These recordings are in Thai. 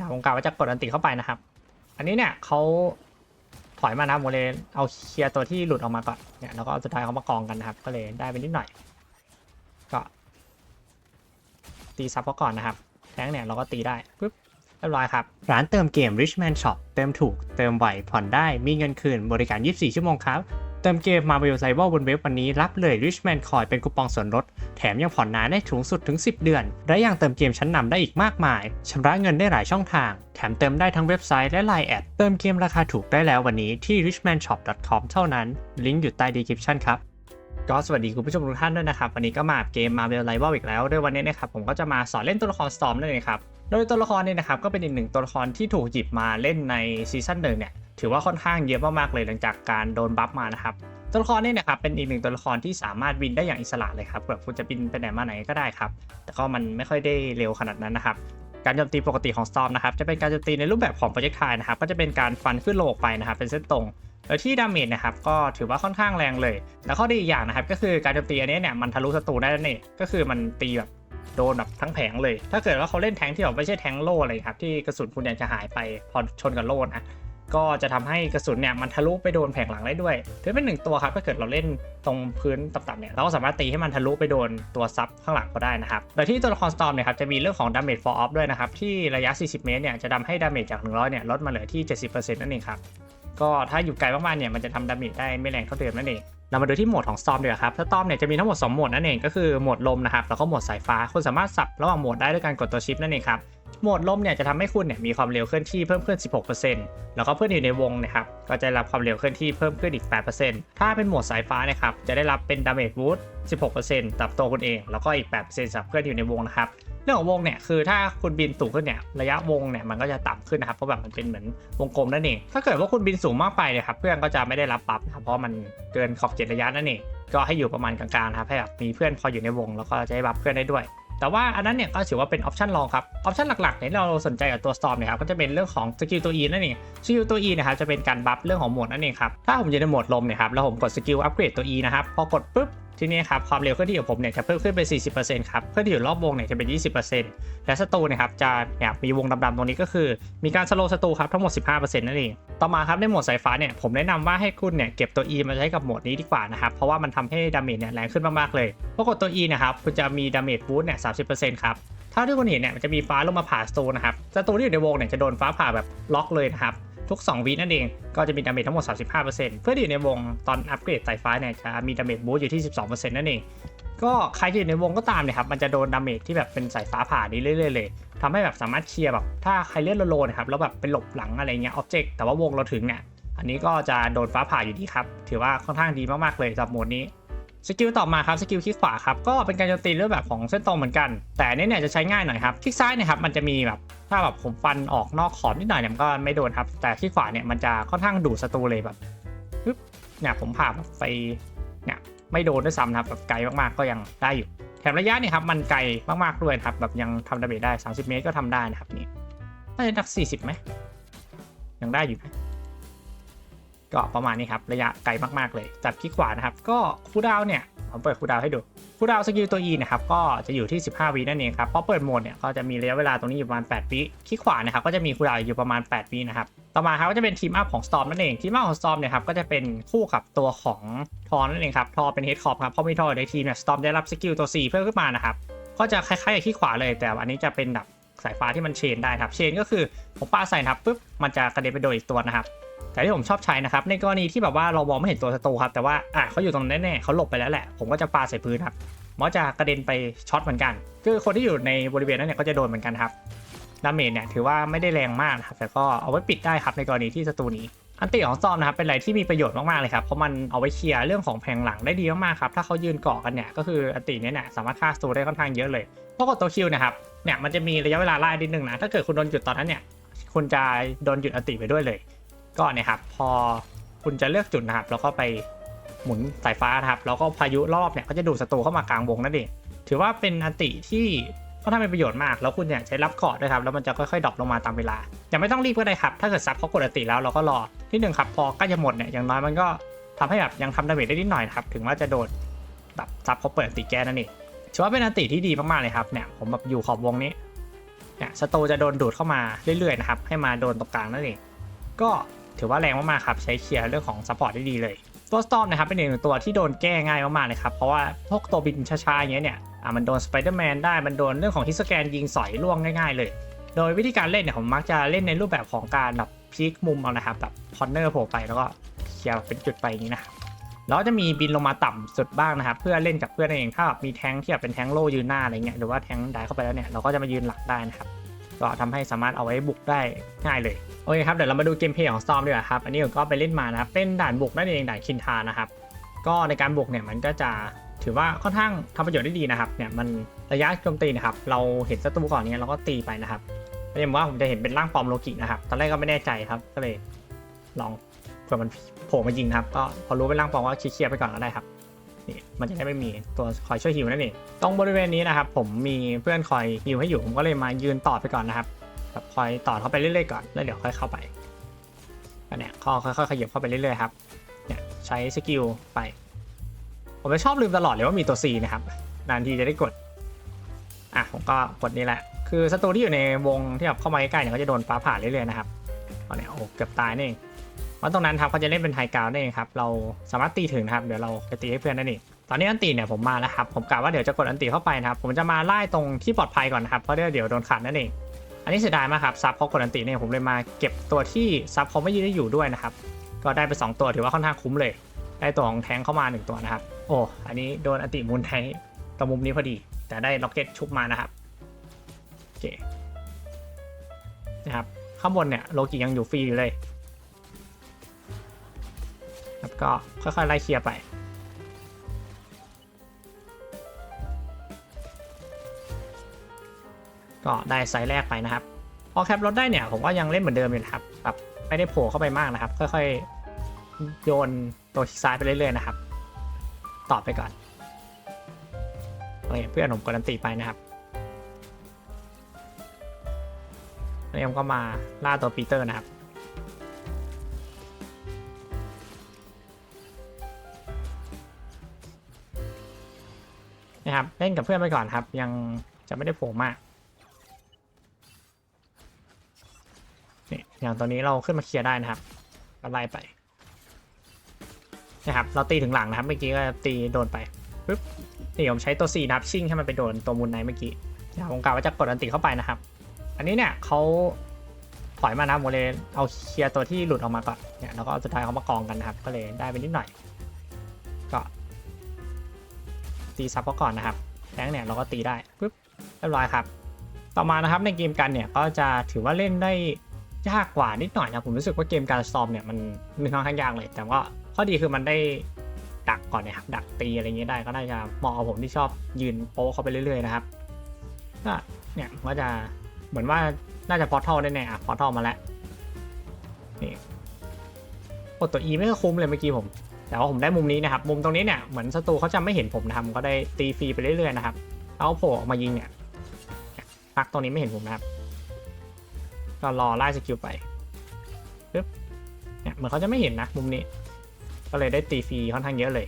เนี่ยผมกะว่าจะกดอันติเข้าไปนะครับ อันนี้เนี่ยเขาถอยมานะโมเลยเอาเคลียร์ตัวที่หลุดออกมาก่อนเนี่ยแล้วก็สุดท้ายเขามากองกันนะครับ ก็เลยได้ไปนิดหน่อย ก็ตีซับเขาก่อนนะครับแทงเนี่ยเราก็ตีได้ปุ๊บเรียบร้อยครับ ร้านเติมเกม Richman Shop เติมถูก เติมไวผ่อนได้มีเงินคืนบริการ 24 ชั่วโมงครับ เติมเกม Marvel r i v a l บนเว็บวันนี้รับเลย Richman Coin เป็นคูปองส่วนลด แถมยังผ่อนนานได้สูงสุดถึง 10 เดือน และยังเติมเกมชั้นนำได้อีกมากมาย ชำระเงินได้หลายช่องทาง แถมเติมได้ทั้งเว็บไซต์และ Line แอด เติมเกมราคาถูกได้แล้ววันนี้ที่ richmanshop.com เท่านั้น ลิงก์อยู่ใต้ description ครับก็สวัสดีคุณผู้ชมทุกท่านด้วยนะครับ วันนี้ก็มาเกม Marvel Rival อีกแล้วโดยวันนี้นะครับผมก็จะมาสอนเล่นตัวละคร Storm นั่นเองครับโดยตัวละครนี้นะครับก็เป็นอีกหนึ่งตัวละครที่ถูกหยิบมาเล่นในซีซั่นหนึ่งเนี่ย ถือว่าค่อนข้างเยอะมากๆเลยหลังจากการโดนบัฟมานะครับตัวละครนี้นะครับเป็นอีกหนึ่งตัวละครที่สามารถบินได้อย่างอิสระเลยครับแบบคุณจะบินไปไหนมาไหนก็ได้ครับแต่ก็มันไม่ค่อยได้เร็วขนาดนั้นนะครับการโจมตีปกติของ Storm นะครับจะเป็นการโจมตีในรูปแบบของ projectile นะครับก็จะเป็นการฟันขึ้นโลกไปนะครับเป็นเส้นตรงโดยที่ดาเมจนะครับก็ถือว่าค่อนข้างแรงเลย แล้วข้อดีอีกอย่างนะครับก็คือการโจมตีอันนี้เนี่ยมันทะลุศัตรูได้นั่นเองก็คือมันตีแบบโดนแบบทั้งแผงเลย ถ้าเกิดว่าเขาเล่นแทงที่แบบไม่ใช่แทงโล่อะไรครับที่กระสุนคุณยากจะหายไปพอชนกับโล่นะ ก็จะทำให้กระสุนเนี่ยมันทะลุไปโดนแผงหลังได้ด้วย ถือเป็นหนึ่งตัวครับถ้าเกิดเราเล่นตรงพื้นต่ำๆเนี่ยเราก็สามารถตีให้มันทะลุไปโดนตัวซับข้างหลังก็ได้นะครับโดยที่ตัวละคร Storm เนี่ยครับจะมีเรื่องของดาเมจฟอร์ออฟด้วยนะครับที่ระยะ 40 เมตรเนี่ยจะทาให้ดาเมจจาก 100 เนี่ยลดมาเหลือที่ 70%นั่นเองครับก็ถ้าอยู่ไกลมากๆเนี่ยมันจะทำดาเมจได้ไม่แรงเท่าเดิมนั่นเอง เรามาดูที่โหมดของ Storm ดีกว่าครับ Storm เนี่ยจะมีทั้งหมด 2 โหมดนั่นเอง ก็คือโหมดลมนะครับ แล้วก็โหมดสายฟ้า คุณสามารถสับระหว่างโหมดได้ด้วยการกดตัวชิปนั่นเองครับ โหมดลมเนี่ยจะทำให้คุณเนี่ยมีความเร็วเคลื่อนที่เพิ่มขึ้น 16%แล้วก็เพื่อนอยู่ในวงนะครับ ก็จะรับความเร็วเคลื่อนที่เพิ่มขึ้นอีก 8%ถ้าเป็นโหมดสายฟ้านะครับ จะได้รับเป็นดาเมจบูสต์16%ตับตัวคุณเอง แล้วก็อีก 8%สำหรับเพื่อนอยู่ในวงนะครับ เรื่องของวงเนี่ยคือถ้าคุณบินสูงขึ้นเนี่ยระยะวงเนี่ยมันก็จะต่ำขึ้นนะครับเพราะแบบมันเป็นเหมือนวงกลมนั่นเองถ้าเกิดว่าคุณบินสูงมากไปเนี่ยครับเพื่อนก็จะไม่ได้รับบัฟนะครับเพราะมันเกินขอบเขตระยะนั่นเองก็ให้อยู่ประมาณกลางๆนะครับให้แบบมีเพื่อนพออยู่ในวงแล้วก็จะได้บัฟเพื่อนได้ด้วยแต่ว่าอันนั้นเนี่ยก็ถือว่าเป็นออปชันรองครับ ออปชันหลักๆเนี่ยเราสนใจกับตัว Storm เนี่ยครับก็จะเป็นเรื่องของสกิลตัว E นั่นเองสกิลตัว E นะครับจะเป็นการบัฟเรื่องของโหมดนั่นเองครับถ้าผมอยู่ในโหมดลมเนี่ยครับแล้วผมกดสกิลอัปเกรดตัว E นะครับพอกดปุ๊บ ทีนี้ครับความเร็วเคลื่อนที่ของผมเนี่ยจะเพิ่มขึ้นเป็น 40%ครับเพื่อนที่อยู่รอบวงเนี่ยจะเป็น 20%และศัตรูเนะครับจะเนี่ยมีวงดำๆตรงนี้ก็คือ มีการสโลว์ศัตรูครับทั้งหมด 15%นั่นเองต่อมาครับในโหมดสายฟ้าเนี่ยผมแนะนำว่าให้คุณเนี่ยเก็บตัว E มาใช้กับโหมดนี้ดีกว่านะครับเพราะว่ามันทำให้ดาเมจเนี่ยแรงขึ้นมากๆเลยพอกดตัว E นะครับคุณจะมีดาเมจบูสต์เนี่ย30%ครับถ้าที่คุณเห็นเนี่ยมันจะมีฟ้าลงมาผ่าศัตรูนะครับศัตรูที่อยู่ในวงเนี่ยจะโดนฟ้าผ่าแบบล็อกเลยนะครับ ทุก 2 วินั่นเอง ก็จะมีดาเมจทั้งหมด 35%เพื่ออยู่ในวงตอนอัปเกรดสายฟ้าเนี่ยจะมีดาเมจบูสต์อยู่ที่ 12%นั่นเองก็ใครที่อยู่ในวงก็ตามเนี่ยครับมันจะโดนดาเมจที่แบบเป็นสายฟ้าผ่านี้เรื่อยๆเลยทำให้แบบสามารถเคลียร์แบบถ้าใครเล่นโลๆนะครับแล้วแบบไปหลบหลังอะไรเงี้ยออบเจกต์แต่ว่าวงเราถึงเนี่ยอันนี้ก็จะโดนฟ้าผ่าอยู่ดีครับถือว่าค่อนข้างดีมากๆเลยสำหรับโหมดนี้ สกิลต่อมาครับสกิลคลิกขวาครับก็เป็นการโจมตีรูปแบบของเส้นตรงเหมือนกัน แต่อันนี้เนี่ยจะใช้ง่ายหน่อยครับคลิกซ้ายเนี่ยครับมันจะมีแบบถ้าแบบผมฟันออกนอกขอบนิดหน่อยเนี่ยมันก็ไม่โดนครับ แต่คลิกขวาเนี่ยมันจะค่อนข้างดูดศัตรูเลยแบบปึ๊บเนี่ยผมผ่าแบบไปเนี่ยไม่โดนด้วยซ้ำครับแบบไกลมากๆก็ยังได้อยู่ แถมระยะเนี่ยครับมันไกลมากๆด้วยครับแบบยังทำดาเมจได้ 30 เมตรก็ทำได้นะครับนี่น่าจะนัก 40ไหมยังได้อยู่นะ ก็ประมาณนี้ครับ ระยะไกลมากๆเลย จับคลิกขวานะครับ ก็คูดาวเนี่ยผมเปิดคูดาวให้ดูคูดาวสกิลตัว E นะครับก็จะอยู่ที่ 15วินั่นเองครับพอเปิดโหมดเนี่ยก็จะมีระยะเวลาตรงนี้อยู่ประมาณ 8วิคลิกขวานะครับก็จะมีคูดาวอยู่ประมาณ 8วินะครับต่อมาครับก็จะเป็นทีมอัพของ Storm นั่นเองทีมอัพของ Storm เนี่ยครับก็จะเป็นคู่กับตัวของทอนั่นเองครับทอเป็นเฮดคอปครับพราะมีทอยในทีมเนี่ย Storm ได้รับสกิลตัว4เพิ่มขึ้นมานะครับก็จะคล้ายๆกับคลิกขวาเลยแต่อันนี้จะเป็นแบบสายฟ้าที่มันเชนได้ครับเชนก็คือผมปาใส่นะครับปุ๊บมันจะกระเด็นไปโดนอีกตัวนะครับ แต่ที่ผมชอบใช้นะครับ ในกรณีที่แบบว่าเรามองไม่เห็นตัวศัตรูครับแต่ว่าอะเขาอยู่ตรงนั้นแน่ๆเขาหลบไปแล้วแหละ ผมก็จะปาใส่พื้นครับมันก็จะกระเด็นไปช็อตเหมือนกัน คือคนที่อยู่ในบริเวณนั้นเนี่ยก็จะโดนเหมือนกันครับดาเมจเนี่ยถือว่าไม่ได้แรงมากนะครับแต่ก็เอาไว้ปิดได้ครับในกรณีที่ศัตรูหนี้อันติของซอมนะครับเป็นอะไรที่มีประโยชน์มากๆเลยครับเพราะมันเอาไว้เคลียร์เรื่องของแผงหลังได้ดีมากๆครับถ้าเขายืนเกาะกันเนี่ยก็คืออันติเนี่ยเนี่ยสามารถฆ่าศัตรูได้ค่อนข้างเยอะเลยเพราะกดตัวคิวนะครับเนี่ยมันจะมีระยะเวลาไล่นิดนึงนะถ้าเกิดคุณโดนหยุดตอนนั้นเนี่ยคุณจะโดนหยุดอันติไปด้วยเลย ก็เนี่ยครับ พอคุณจะเลือกจุดนะครับ แล้วก็ไปหมุนสายฟ้านะครับ แล้วก็พายุรอบเนี่ยก็จะดูดศัตรูเข้ามากลางวงนั่นเองถือว่าเป็นอันติที่ก็ทำเป็นประโยชน์มาก แล้วคุณเนี่ยใช้รับเกาะด้วยครับ แล้วมันจะค่อยๆดรอปลงมาตามเวลา ยังไม่ต้องรีบก็ได้ครับ ถ้าเกิดซับเขากดอันติแล้วเราก็รอที่หนึ่งครับ พอใกล้จะหมดเนี่ยอย่างน้อยมันก็ทำให้แบบยังทำดาเมจได้นิดหน่อยนะครับ ถึงว่าจะโดนแบบซับเขาเปิดอันติแก้นั่นเองถือว่าเป็นอันติที่ดีมากๆเลยครับ เนี่ยผมแบบอยู่ขอบวงนี้ เนี่ยสโตจะโดนดูดเข้ามาเรื่อยๆนะครับ ให้มาโดนตรงกลางนั่นเอง ก็ ถือว่าแรงมากๆครับ ใช้เคลียร์เรื่องของซัพพอร์ตได้ดีเลยตัวสตอมนะครับเป็นอีกหนึ่งตัวที่โดนแก้ง่ายมากๆเลยครับ เพราะว่าพวกตัวบินช้าๆอย่างเงี้ยเนี่ยอะมันโดนสไปเดอร์แมนได้มันโดนเรื่องของฮิสแกนยิงสอยล่วงง่ายๆ เลย โดยวิธีการเล่นเนี่ยผมมักจะเล่นในรูปแบบของการแบบพลิกมุมเอานะครับแบบคอนเนอร์โผล่ไปแล้วก็เคลียร์เป็นจุดไปอย่างนี้นะครับแล้วจะมีบินลงมาต่ำสุดบ้างนะครับ เพื่อเล่นกับเพื่อนเองถ้าแบบมีแท้งที่แบบเป็นแท้งโล่ยืนหน้าอะไรเงี้ยหรือว่าแท้งได้เข้าไปแล้วเนี่ยเราก็จะมายืนหลักได้นะครับ ก็ทำให้สามารถเอาไว้บุกได้ง่ายเลย โอเคครับ เดี๋ยวเรามาดูเกมเพลย์ของ Storm ดีกว่าครับ อันนี้ผมก็ไปเล่นมานะครับ เป็นด่านบุกนั่นเองด่านคินทานะครับ ก็ในการบุกเนี่ยมันก็จะถือว่าค่อนข้างทำประโยชน์ได้ดีนะครับ เนี่ยมันระยะโจมตีนะครับ เราเห็นศัตรูก่อนเนี่ยเราก็ตีไปนะครับไม่ใช่ว่าผมจะเห็นเป็นร่างปลอมโลกินะครับ ตอนแรกก็ไม่แน่ใจครับ ก็เลยลองเผื่อมันโผล่มายิงครับ ก็พอรู้เป็นร่างปลอมก็เคลียร์ๆไปก่อนก็ได้ครับ นี่มันจะได้ไม่มีตัวคอยช่วยฮิวนั่นเองตรงบริเวณนี้นะครับผมมีเพื่อนคอยฮิวให้อยู่ผมก็เลยมายืนต่อไปก่อนนะครับแบบคอยต่อเข้าไปเรื่อยๆก่อนแล้วเดี๋ยวค่อยเข้าไปก็เนี่ยค่อยๆขยับเข้าไปเรื่อยๆครับเนี่ยใช้สกิลไป ผมจะชอบลืมตลอดเลยว่ามีตัว C นะครับนานทีจะได้กดอะผมก็กดนี่แหละ คือศัตรูที่อยู่ในวงที่แบบเข้ามาใกล้ๆเนี่ยเขาจะโดนฟ้าผ่าเรื่อยๆนะครับตอนนี้โอ้เกือบตายนี่ เองเพราะตรงนั้นครับเขาจะเล่นเป็นไฮกราวน์นั่เองครับเราสามารถตีถึงนะครับเดี๋ยวเราไปตีให้เพื่อนนั่นเองตอนนี้อันตีเนี่ยผมมาแล้วครับผมกะว่าเดี๋ยวจะกดอันตีเข้าไปนะครับผมจะมาไล่ตรงที่ปลอดภัยก่อนนะครับเพราะเดี๋ยวเดี๋ยวโดนขาดนั่นเองอันนี้เสียดายมากครับซับเขากดอันตีเนี่ยผมเลยมาเก็บตัวที่ซับเขาไม่ยืนได้อยู่ด้วยนะครับก็ได้ไปสองตัวถือว่าค่อนข้างคุ้มเลย ได้ตัวของแทงเข้ามาหนึ่งตัวนะครับโอ้อันนี้โดนอันติมูลไทยตรงมุมนี้พอดี แต่ได้ล็อกเก็ตชุบมานะครับโอเคนะครับข้างบนเนี่ยโลกิยังอยู่ฟรีอยู่เลย ก็ค่อยๆไล่เคลียร์ไปก็ได้ไซส์แรกไปนะครับ พอแคปรถได้เนี่ยผมก็ยังเล่นเหมือนเดิมอยู่นะครับแบบไม่ได้โผล่เข้าไปมากนะครับ ค่อยๆ โยนตัวซ้ายไปเรื่อยๆนะครับ ตอบไปก่อนโอเคเพื่อนผมกดอันตีไปนะครับแล้วเอ็มก็มาล่าตัวปีเตอร์นะครับ นะครับ เล่นกับเพื่อนไปก่อนครับ ยังจะไม่ได้โผล่มากนี่อย่างตอนนี้เราขึ้นมาเคลียร์ได้นะครับก็ไล่ไปนะครับ เราตีถึงหลังนะครับ เมื่อกี้ก็ตีโดนไปปึ๊บนี่ผมใช้ตัว4นะครับชิ่งให้มันไปโดนตัวมูลไนเมื่อกี้นะครับผมกะว่าจะกดอันติเข้าไปนะครับ อันนี้เนี่ยเขาถอยมานะโมเลเอาเคลียร์ตัวที่หลุดออกมาก่อนเนี่ยแล้วก็เอาสุดท้ายเขามากองกันนะครับ ก็เลยได้ไปนิดหน่อย ตีซับเขาก่อนนะครับแทงเนี่ยเราก็ตีได้ปึ๊บเรียบร้อยครับ ต่อมานะครับในเกมกันเนี่ยก็จะถือว่าเล่นได้ยากกว่านิดหน่อยนะผมรู้สึกว่าเกมการสตอมเนี่ยมันมันค่อนข้างยากเลย แต่ว่าข้อดีคือมันได้ดักก่อนนะครับดักตีอะไรเงี้ยได้ก็น่าจะเหมาะกับผมที่ชอบยืนโป๊เข้าไปเรื่อยๆนะครับก็เนี่ยก็จะเหมือนว่าน่าจะพอทัลได้แน่อะพอทัลมาแล้วนี่กดตัว E ไม่ก็คุ้มเลยเมื่อกี้ผม แต่ว่าผมได้มุมนี้นะครับมุมตรงนี้เนี่ยเหมือนศัตรูเขาจะไม่เห็นผมนะครับก็ได้ตีฟรีไปเรื่อยๆนะครับแล้วโผล่ออกมายิงเนี่ยพักตรงนี้ไม่เห็นผมนะครับก็รอไล่สกิลไปปึ๊บเนี่ยเหมือนเขาจะไม่เห็นนะมุมนี้ ก็เลยได้ตีฟรีค่อนข้างเยอะเลย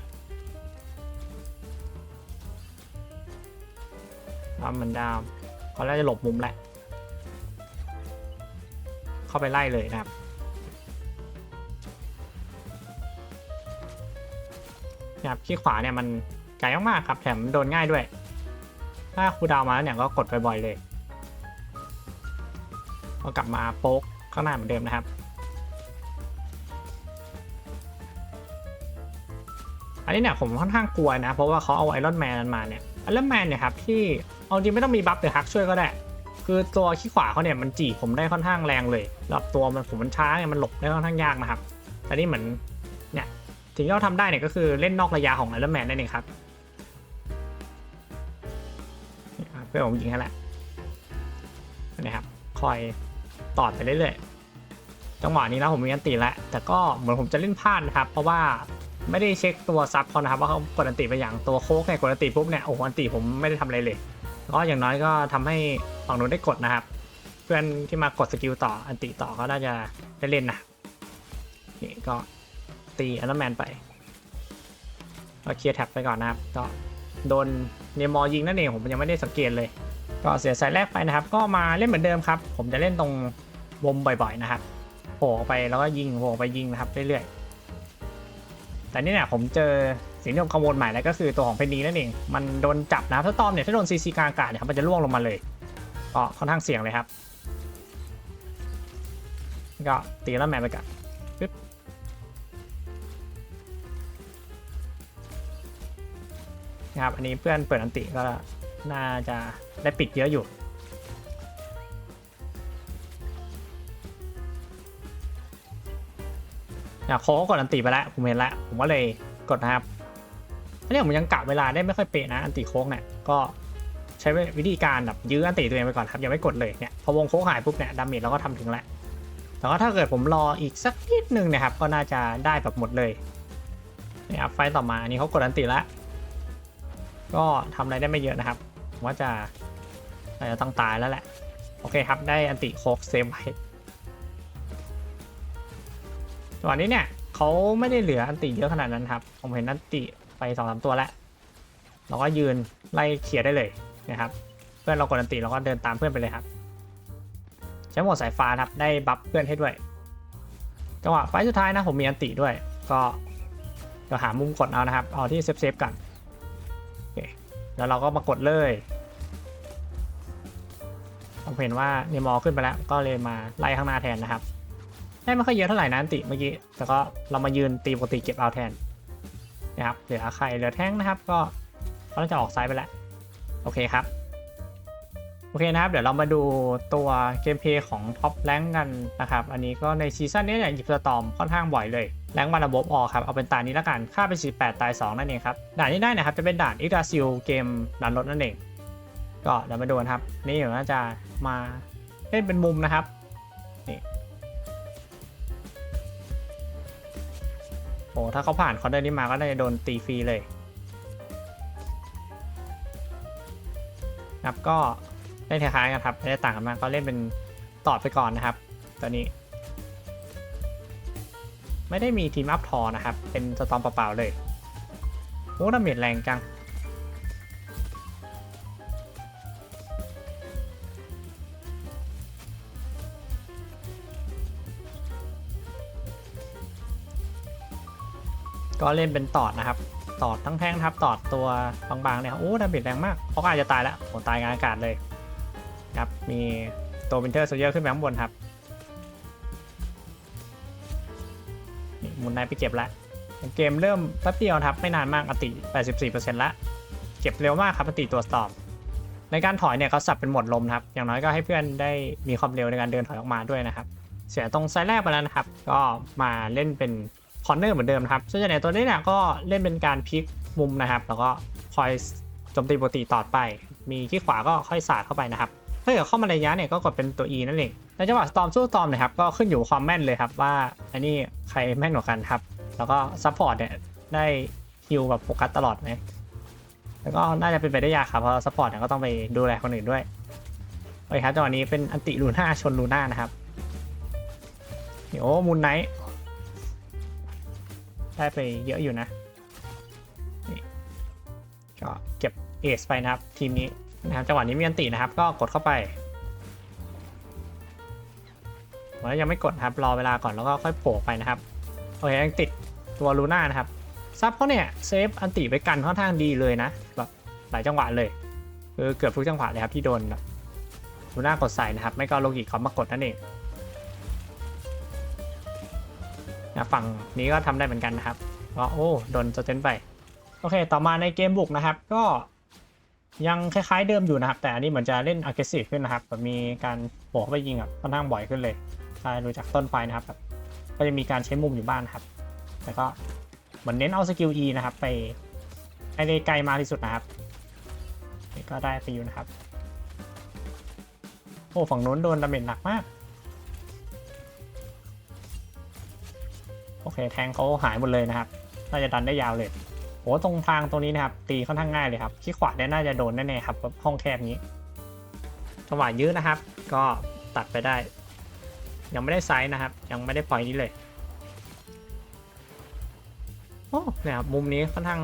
แล้วมันดาวเขาน่าจะหลบมุมแหละ เข้าไปไล่เลยนะครับ นะครับขี้ขวาเนี่ยมันไกลมากๆครับแถมโดนง่ายด้วย ถ้าครูดาวมาแล้วเนี่ยก็กดบ่อยๆเลยก็กลับมาโป๊กข้างหน้าเหมือนเดิมนะครับ อันนี้เนี่ยผมค่อนข้างกลัวนะ เพราะว่าเขาเอาไอรอนแมนมาเนี่ยไอรอนแมนเนี่ยครับที่เอาจริงไม่ต้องมีบัฟหรือฮักช่วยก็ได้ คือตัวขี้ขวาเขาเนี่ยมันจีบผมได้ค่อนข้างแรงเลยแล้วตัวมันผมมันช้าไงมันหลบได้ค่อนข้างยากนะครับ แต่นี่เหมือน สิ่งที่เราทำได้เนี่ยก็คือเล่นนอกระยะของไอรอนแมนนั่นเองครับเพื่อนผมยิงให้แหละนะครับคอยตอดไปเรื่อยๆจังหวะนี้นะผมมีอันติแล้วแต่ก็เหมือนผมจะเล่นพลาดนะครับ เพราะว่าไม่ได้เช็คตัวซับเขานะครับว่าเขากดอันติไปอย่างตัวโค้กเนี่ยกดอันติปุ๊บเนี่ยโอ้โหอันติผมไม่ได้ทำอะไรเลยก็อย่างน้อยก็ทำให้ฝั่งนู้นได้กดนะครับ เพื่อนที่มากดสกิลต่ออันติต่อก็น่าจะได้เล่นนะนี่ก็ ตีอันดัมแมนไปก็เคลียร์แท็บไปก่อนนะครับ ก็โดนเนมอยิงนั่นเองผมยังไม่ได้สังเกตเลย ก็เสียสายแรกไปนะครับ ก็มาเล่นเหมือนเดิมครับ ผมจะเล่นตรงวมบ่อยๆนะครับโผล่ไปแล้วก็ยิงโผล่ไปยิงนะครับเรื่อยๆ แต่นี่เนี่ยผมเจอสิ่งที่ผมกังวลใหม่แล้วก็คือตัวของเพนนีนั่นเอง มันโดนจับนะถ้าตอมเนี่ยถ้าโดนซีซีกลางอากาศเนี่ยครับมันจะล่วงลงมาเลยก็ค่อนข้างเสี่ยงเลยครับ ก็ตีแล้วแมนไปก่อน นะครับอันนี้เพื่อนเปิดอันติก็น่าจะได้ปิดเยอะอยู่อะโค้กกดอันติไปแล้วผมเห็นแล้วผมก็เลยกดนะครับอันนี้ผมยังกะเวลาได้ไม่ค่อยเป๊ะนะอันติโค้กเนี่ยก็ใช้วิธีการแบบยื้ออันติตัวเองไปก่อนครับยังไม่กดเลยเนี่ยพอวงโค้กหายปุ๊บเนี่ยดาเมจเราก็ทำถึงแล้วแต่ว่าถ้าเกิดผมรออีกสักนิดนึงนะครับก็น่าจะได้แบบหมดเลยนี่ครับไฟต์ต่อมาอันนี้เขากดอันติแล้ว ก็ทำอะไรได้ไม่เยอะนะครับผมว่าจะอาจจะต้องตายแล้วแหละ โอเคครับ ได้อันติโคกเซฟไว้จังหวะนี้เนี่ยเขาไม่ได้เหลืออันติเยอะขนาดนั้นครับ ผมเห็นอันติไปสองสามตัวแล้ว เราก็ยืนไล่เคลียร์ได้เลยนะครับ เพื่อนเรากดอันติเราก็เดินตามเพื่อนไปเลยครับ ใช้หมดสายฟ้าครับ ได้บัฟเพื่อนให้ด้วย จังหวะไฟสุดท้ายนะผมมีอันติด้วย ก็เดี๋ยวหามุมกดเอานะครับ เอาที่เซฟเซฟๆกัน แล้วเราก็มากดเลย ผมเห็นว่าเนมอขึ้นไปแล้ว ก็เลยมาไล่ข้างหน้าแทนนะครับ ได้ไม่ค่อยเยอะเท่าไหร่นะติเมื่อกี้ แต่ก็เรามายืนตีปกติเก็บเอาแทนนะครับ เหลือใครเหลือแท้งนะครับ ก็ก็น่าจะออกซ้ายไปแล้ว โอเคครับ โอเคนะครับ เดี๋ยวเรามาดูตัวเกมเพลย์ของท็อปแรงกันนะครับ อันนี้ก็ในซีซั่นนี้เนี่ยหยิบสตอมค่อนข้างบ่อยเลยแรงมาระบบออกครับ เอาเป็นตานี้แล้วกัน ค่าเป็น48ตาย 2 นั่นเองครับ ด่านที่ได้นะครับ จะเป็นด่านอิกดาซิลเกมดันรถนั่นเอง ก็เดี๋ยวมาดูกันครับ นี่เดี๋ยวน่าจะมาเล่นเป็นมุมนะครับ นี่ โอ้ถ้าเขาผ่านคอร์เดอร์นี้มาก็น่าจะโดนตีฟรีเลยครับก็ เล่นคล้ายๆกันครับไม่ได้ต่างกันมากก็เล่นเป็นตอดไปก่อนนะครับตอนนี้ ไม่ได้มีทีมอัพทอนะครับ เป็นสตอมเปล่าๆเลยโอ้ดาเมจแรงจังก็เล่นเป็นตอดนะครับ ตอดทั้งแท่งครับ ตอดตัวบางๆเนี่ยโอ้ดาเมจแรงมากเพราะอาจจะตายแล้วผมตายกลางอากาศเลย ครับ มีตัววินเทอร์โซเยอร์ขึ้นไปข้างบนครับนี่มุนไนไปเก็บล้วเกมเริ่มแป๊บเดียวครับ ไม่นานมากอติ 84%ละ เก็บเร็วมากครับอติตัวสตอมในการถอยเนี่ยเขาสับเป็นหมดลมครับ อย่างน้อยก็ให้เพื่อนได้มีความเร็วในการเดินถอยออกมาด้วยนะครับ เสียตรงไซแรกไปแล้วนะครับ ก็มาเล่นเป็นคอร์เนอร์เหมือนเดิมครับ ส่วนใหญ่ตัวนี้เนี่ยก็เล่นเป็นการพลิกมุมนะครับ แล้วก็คอยโจมตีปกติต่อไป มีที่ขวาก็ค่อยสาดเข้าไปนะครับ ถ้าเกิดเข้ามาระยะเนี่ยก็กดเป็นตัว E นั่นเองในจังหวะสตอมสู้สตอมนะครับก็ขึ้นอยู่ความแม่นเลยครับว่าอันนี้ใครแม่นกว่ากันครับ แล้วก็ซัพพอร์ตเนี่ยได้ฮิลแบบโฟกัสตลอดไหมแล้วก็น่าจะเป็นไปได้ยากครับเพราะซัพพอร์ตเนี่ยก็ต้องไปดูแลคนอื่นด้วยโอเคครับจังหวะนี้เป็นอันติลูน่าชนลูน่านะครับนี่โอ้มูนไนท์ได้ไปเยอะอยู่นะนี่ก็เก็บเอสไปนะครับทีมนี้ นะครับจังหวะนี้มีอันตินะครับ ก็กดเข้าไปแล้วยังไม่กดครับรอเวลาก่อนแล้วก็ค่อยโผล่ไปนะครับโอเคยังติดตัวลูน่านะครับซับเขาเนี่ยเซฟอันติไว้กันค่อนข้างดีเลยนะแบบหลายจังหวะเลยคือเกือบทุกจังหวะเลยครับที่โดนลูน่ากดใส่นะครับ ไม่ก็โลกิเขามากดนั่นเองนะฝั่งนี้ก็ทำได้เหมือนกันนะครับก็โอ้โดนสเตนไป โอเค ต่อมาในเกมบุกนะครับ ก็ ยังคล้ายๆเดิมอยู่นะครับ แต่อันนี้เหมือนจะเล่น aggressive ขึ้นนะครับแบบมีการโผล่าไปยิงแบบค่อนข้างบ่อยขึ้นเลยถ้าดูจากต้นไฟนะครับแบบก็จะมีการใช้มุมอยู่บ้านครับ แต่ก็เหมือนเน้นเอาสกิล E นะครับ ไปให้ได้ไกลมากที่สุดนะครับนี่ก็ได้ไปอยู่นะครับ โอ้ฝั่งนู้นโดนดาเมจหนักมาก โอเคแทงเขาหายหมดเลยนะครับ น่าจะดันได้ยาวเลย โอ้ตรงทางตรงนี้นะครับ ตีค่อนข้างง่ายเลยครับขี้ขวาได้น่าจะโดนแน่ๆครับห้องแคบนี้จังหวะยื้อนะครับ ก็ตัดไปได้ ยังไม่ได้ไซส์นะครับ ยังไม่ได้ปล่อยนี้เลยโอ้เนี่ยครับมุมนี้ค่อนข้าง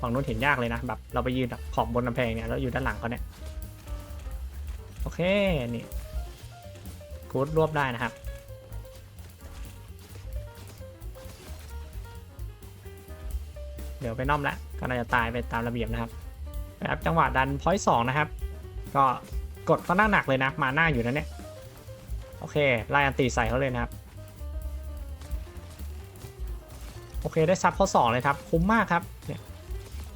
ฝั่งนู้นเห็นยากเลยนะแบบเราไปยืนแบบขอบบนกำแพงเนี่ยแล้วอยู่ด้านหลังเขาเนี่ยโอเคนี่กูดรวบได้นะครับ เดี๋ยวไปน่อมแล้วก็น่าจะตายไปตามระเบียบนะครับนะครับจังหวะดันพอยต์สองนะครับ ก็กดเขาหน้าหนักเลยนะ มาหน้าอยู่นะเนี่ย โอเคไล่อันตีใส่เขาเลยนะครับ โอเคได้ซับเขาสองเลยครับ คุ้มมากครับเนี่ย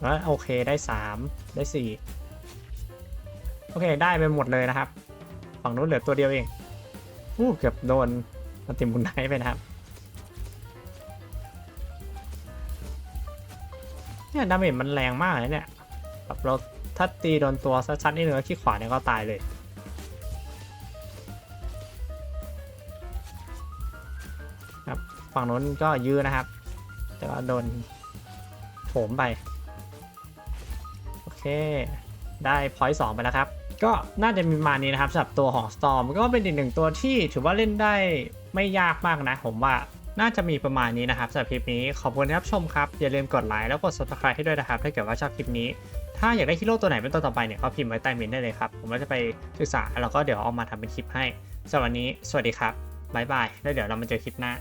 แล้วโอเคได้สามได้สี่โอเคได้ไปหมดเลยนะครับ ฝั่งนู้นเหลือตัวเดียวเองอู้เกือบโดนอันติมุนไนไปนะครับ เนี่ยดาเมจมันแรงมากเลยเนี่ยแบบเราถ้าตีโดนตัวชัดๆนี่เนื้อขี้ขวาเนี่ยก็ตายเลยครับฝั่งนู้นก็ยื้อนะครับ แต่ว่าโดนโถมไป โอเค ได้พอยต์สองไปแล้วครับ ก็น่าจะมีมานี้นะครับสำหรับตัวของ Storm ก็เป็นอีกหนึ่งตัวที่ถือว่าเล่นได้ไม่ยากมากนะผมว่า น่าจะมีประมาณนี้นะครับสำหรับคลิปนี้ขอบคุณที่รับชมครับ อย่าลืมกดไลค์แล้วกด subscribe ให้ด้วยนะครับ ถ้าเกิดว่าชอบคลิปนี้ ถ้าอยากได้ฮีโร่ตัวไหนเป็นตัวต่อไปเนี่ยก็พิมพ์ไว้ใต้เมนได้เลยครับ ผมก็จะไปศึกษาแล้วก็เดี๋ยวเอามาทำเป็นคลิปให้สำหรับวันนี้ สวัสดีครับบ๊ายบายแล้วเดี๋ยวเรามาเจอคลิปหน้า